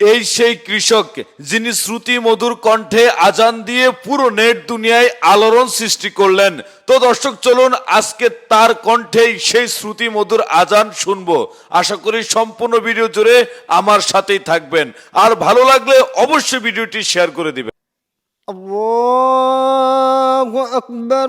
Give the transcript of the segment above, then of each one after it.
এই সেই কৃষক যিনি শ্রুতি মধুর কণ্ঠে আজান দিয়ে পুরো নেট দুনিয়ায় আলোড়ন সৃষ্টি করলেন। তো দর্শক চলুন আজকে তার কণ্ঠেই সেই শ্রুতি মধুর আজান শুনব। আশা করি সম্পূর্ণ ভিডিও জুড়ে আমার সাথেই থাকবেন। আর ভালো লাগলে অবশ্যই ভিডিওটি শেয়ার করে দিবেন। আল্লাহু আকবার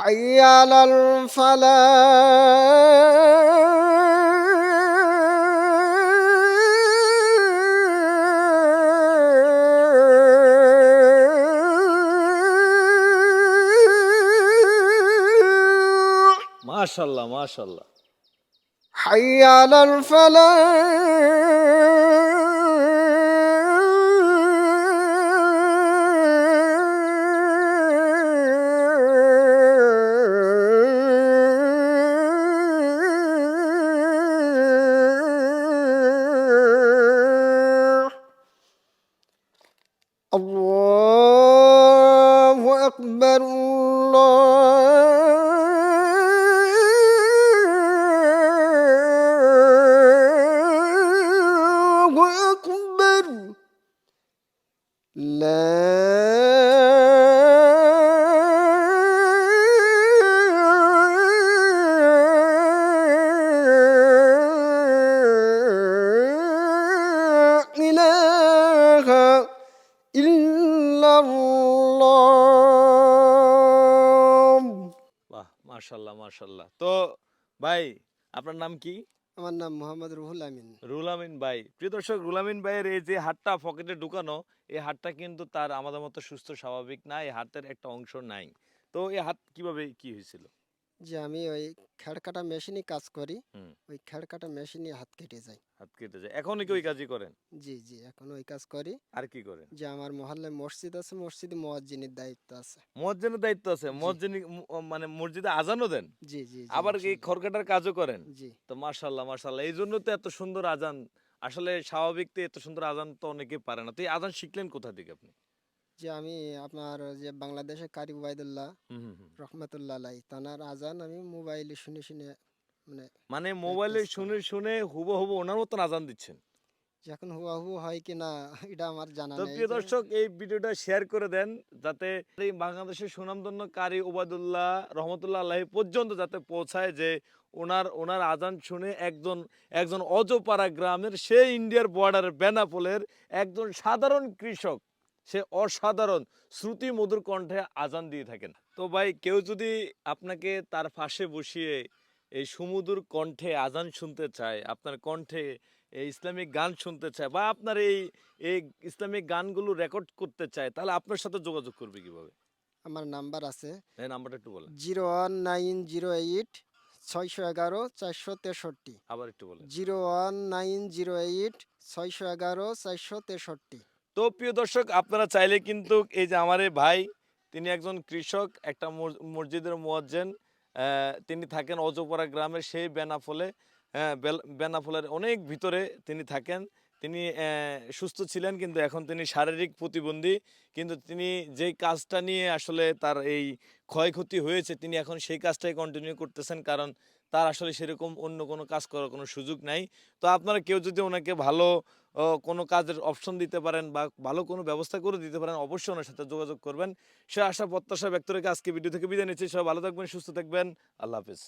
حي على الفلاح ما شاء الله ما شاء الله حي على الفلاح বাহ মাশাল্লাহ মাশাল্লাহ তো ভাই আপনার নাম কি? আমার নাম মোহাম্মদ রুহুল আমিন। রুহুল আমিন ভাই প্রিয় দর্শক রুহুল আমিন ভাইয়ের এই যে হাটটা পকেটে ঢুকানো এই হাটটা কিন্তু তার আমাদের মতো সুস্থ স্বাভাবিক না এই হাতের একটা অংশ নাই। তো এই হাত কীভাবে কি হয়েছিল? যে আমি ওই খেড় কাটা মেশিনে কাজ করি ওই খেড় কাটা মেশিনে হাত কেটে যায়। হাত কেটে যায়। এখনই কি ওই কাজই করেন? জি জি এখন ওই কাজ করি। আর কি করেন? যে আমার মহল্লায় মসজিদ আছে মসজিদে মুয়াজ্জিনের দায়িত্ব আছে। মসজিদের দায়িত্ব আছে? মসজিদ মানে মসজিদে আজানও দেন? জি জি আবার ইনশাল্লাহ। খড়কাটার কাজও করেন? জি। তো মাশাল্লাহ মাশাল্লাহ। এই জন্য তো এত সুন্দর আজান। আসলে স্বাভাবিক তো এত সুন্দর আজান তো অনেকে পারে না। তো এই আজান শিখলেন কোথা থেকে আপনি? যে আমি আপনার যে বাংলাদেশে কারি হুম। রহমতুল্লাহ আলাই তানার আজান আমি মোবাইলে শুনে শুনে মানে মানে মোবাইলে শুনে শুনে হুবহু ওনার মতন আজান দিচ্ছেন। যখন হুয়াহু হয় কি না এটা আমার জানা নেই। প্রিয় দর্শক এই ভিডিওটা শেয়ার করে দেন যাতে এই বাংলাদেশের সুনামধন্য কারি ওবায়দুল্লাহ রহমতুল্লাহ আল্লাহ পর্যন্ত যাতে পৌঁছায় যে ওনার ওনার আজান শুনে একজন একজন অজপাড়া গ্রামের সে ইন্ডিয়ার বর্ডারের বেনাপোলের একজন সাধারণ কৃষক সে অসাধারণ শ্রুতি মধুর কণ্ঠে আজান দিয়ে থাকেন। তো ভাই কেউ যদি আপনাকে তার পাশে বসিয়ে এই সুমধুর কণ্ঠে আজান শুনতে চায় আপনার কণ্ঠে এই ইসলামিক গান শুনতে চায় বা আপনার এই এই ইসলামিক গানগুলো রেকর্ড করতে চায় তাহলে আপনার সাথে যোগাযোগ করবে কীভাবে? আমার নাম্বার আছে। এই নাম্বারটা একটু বলেন। Zero one nine zero eight ছয়শো এগারো চারশো তেষট্টি। আবার একটু বলেন। Zero one nine zero eight ছয়শো এগারো চারশো তেষট্টি। তো প্রিয় দর্শক, আপনারা চাইলে কিন্তু এই যে আমার ভাই, তিনি একজন কৃষক, একটা মসজিদের মোয়াজ্জেন তিনি থাকেন অজপাড়া গ্রামের সেই বেনাফলে বেনাফলের অনেক ভিতরে তিনি থাকেন। তিনি সুস্থ ছিলেন কিন্তু এখন তিনি শারীরিক প্রতিবন্ধী। কিন্তু তিনি যেই কাজটা নিয়ে আসলে তার এই ক্ষয়ক্ষতি হয়েছে, তিনি এখন সেই কাজটাই কন্টিনিউ করতেছেন কারণ তার আসলে সেরকম অন্য কোনো কাজ করার কোনো সুযোগ নাই। তো আপনারা কেউ যদি ওনাকে ভালো কোনো কাজের অপশন দিতে পারেন বা ভালো কোনো ব্যবস্থা করে দিতে পারেন, অবশ্যই ওনার সাথে যোগাযোগ করবেন। সে আশা, প্রত্যাশা ব্যক্ত রেখে আজকে ভিডিও থেকে বিদায় নিচ্ছি। সবাই ভালো থাকবেন, সুস্থ থাকবেন। আল্লাহ হাফিজ।